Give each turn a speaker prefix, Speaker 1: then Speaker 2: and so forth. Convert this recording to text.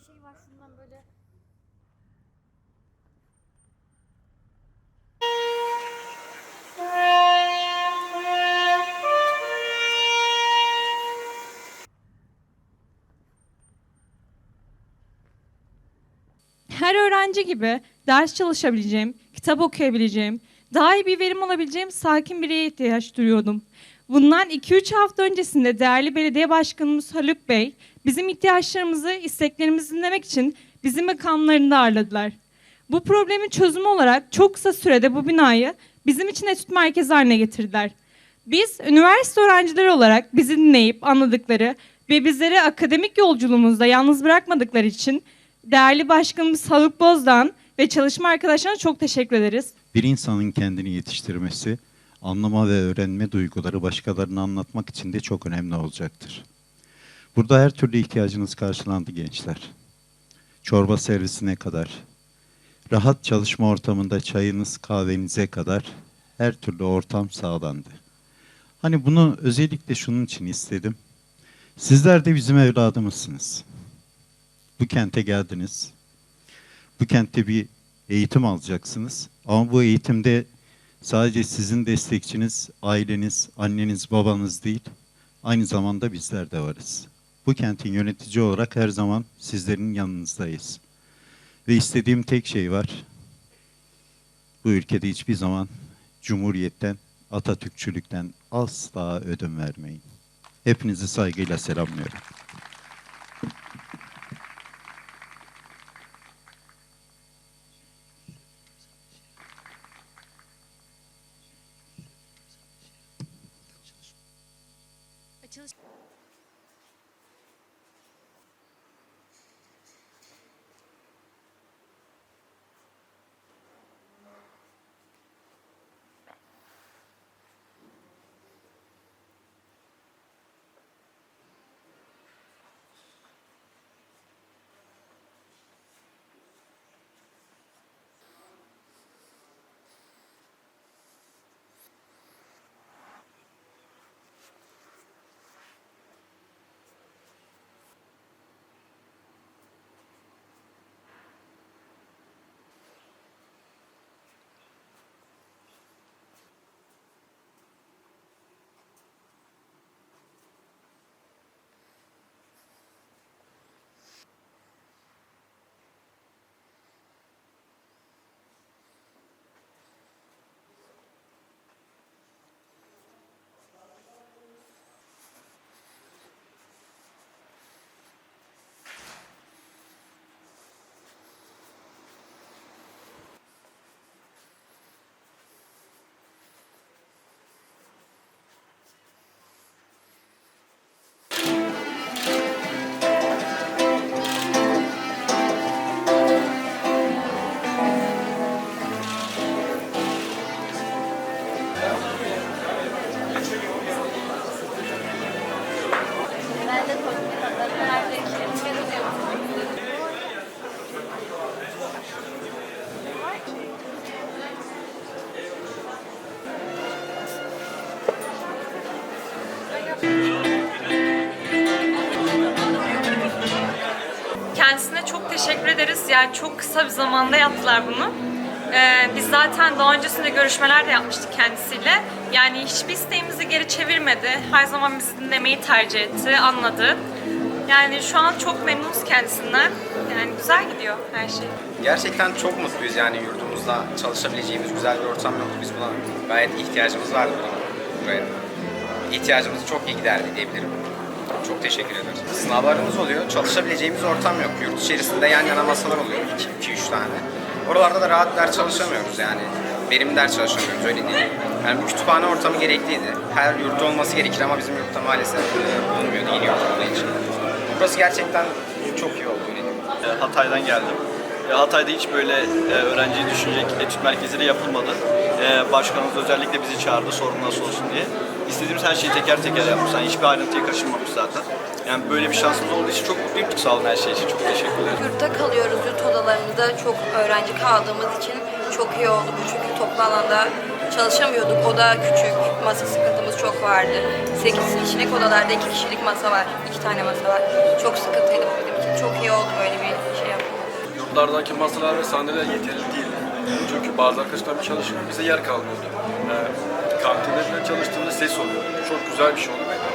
Speaker 1: bir şey var şundan böyle.
Speaker 2: her öğrenci gibi ders çalışabileceğim, kitap okuyabileceğim, daha iyi bir verim alabileceğim sakin bireye ihtiyaç duyuyordum. Bundan 2-3 hafta öncesinde değerli belediye başkanımız Haluk Bey bizim ihtiyaçlarımızı, isteklerimizi dinlemek için bizim makamlarında ağırladılar. Bu problemin çözümü olarak çok kısa sürede bu binayı bizim için etüt merkezi haline getirdiler. Biz üniversite öğrencileri olarak bizi dinleyip anladıkları ve bizleri akademik yolculuğumuzda yalnız bırakmadıkları için değerli başkanımız Haluk Bozdağ ve çalışma arkadaşlarına çok teşekkür ederiz.
Speaker 3: Bir insanın kendini yetiştirmesi, anlama ve öğrenme duyguları başkalarına anlatmak için de çok önemli olacaktır. Burada her türlü ihtiyacınız karşılandı gençler. Çorba servisine kadar, rahat çalışma ortamında çayınız, kahvenize kadar her türlü ortam sağlandı. Hani bunu özellikle şunun için istedim. Sizler de bizim evladımızsınız. Bu kente geldiniz. Bu kentte bir eğitim alacaksınız. Ama bu eğitimde sadece sizin destekçiniz, aileniz, anneniz, babanız değil, aynı zamanda bizler de varız. Bu kentin yönetici olarak her zaman sizlerin yanınızdayız. Ve istediğim tek şey var. Bu ülkede hiçbir zaman Cumhuriyet'ten, Atatürkçülükten asla ödün vermeyin. Hepinizi saygıyla selamlıyorum.
Speaker 2: Kendisine çok teşekkür ederiz. Yani çok kısa bir zamanda yaptılar bunu. Ee, biz zaten daha öncesinde görüşmeler de yapmıştık kendisiyle. Yani hiçbir isteğimizi geri çevirmedi. Her zaman bizi dinlemeyi tercih etti, anladı. Yani şu an çok memnunuz kendisinden. Yani güzel gidiyor her şey.
Speaker 4: Gerçekten çok mutluyuz yani yurdumuzda çalışabileceğimiz güzel bir ortam yoktu. Biz buna gayet ihtiyacımız vardı buna, buraya. İhtiyacımız çok iyi giderdi diyebilirim. Çok teşekkür ederiz. Sınavlarımız oluyor. Çalışabileceğimiz ortam yok. Yurt içerisinde yan yana masalar oluyor. 2-3 tane. Oralarda da rahat ders çalışamıyoruz yani. Verimli ders çalışamıyoruz öyle değil. Yani bir kütüphane ortamı gerekliydi. Her yurtta olması gerekir ama bizim yurtta maalesef bulunmuyordu yeni yurt olduğu için. Burası gerçekten çok iyi oldu öyle diyeyim.
Speaker 5: Hatay'dan geldim. E, Hatay'da hiç böyle e, öğrenciyi düşünecek etüt merkezleri yapılmadı. E, Başkanımız özellikle bizi çağırdı sorun nasıl olsun diye. İstediğimiz her şeyi teker teker yapmış. Yani hiçbir ayrıntıya kaçınmamış zaten. Yani böyle bir şansımız olduğu için çok mutluyum. Sağ olun her şey için. Çok teşekkür ederim.
Speaker 6: Yurtta kalıyoruz. Yurt odalarımızda çok öğrenci kaldığımız için çok iyi oldu bu. Çünkü toplu alanda çalışamıyorduk. Oda küçük, masa sıkıntımız çok vardı. 8 kişilik odalarda 2 kişilik masa var. 2 tane masa var. Çok sıkıntıydı bu bizim için. Çok iyi oldu böyle bir
Speaker 7: Kamplardaki masalar ve sandalyeler yeterli değil. Çünkü bazı arkadaşlar bir çalışıyor, bize yer kalmıyordu. Ee, kantinde falan çalıştığımda ses oluyordu. Çok güzel bir şey oldu.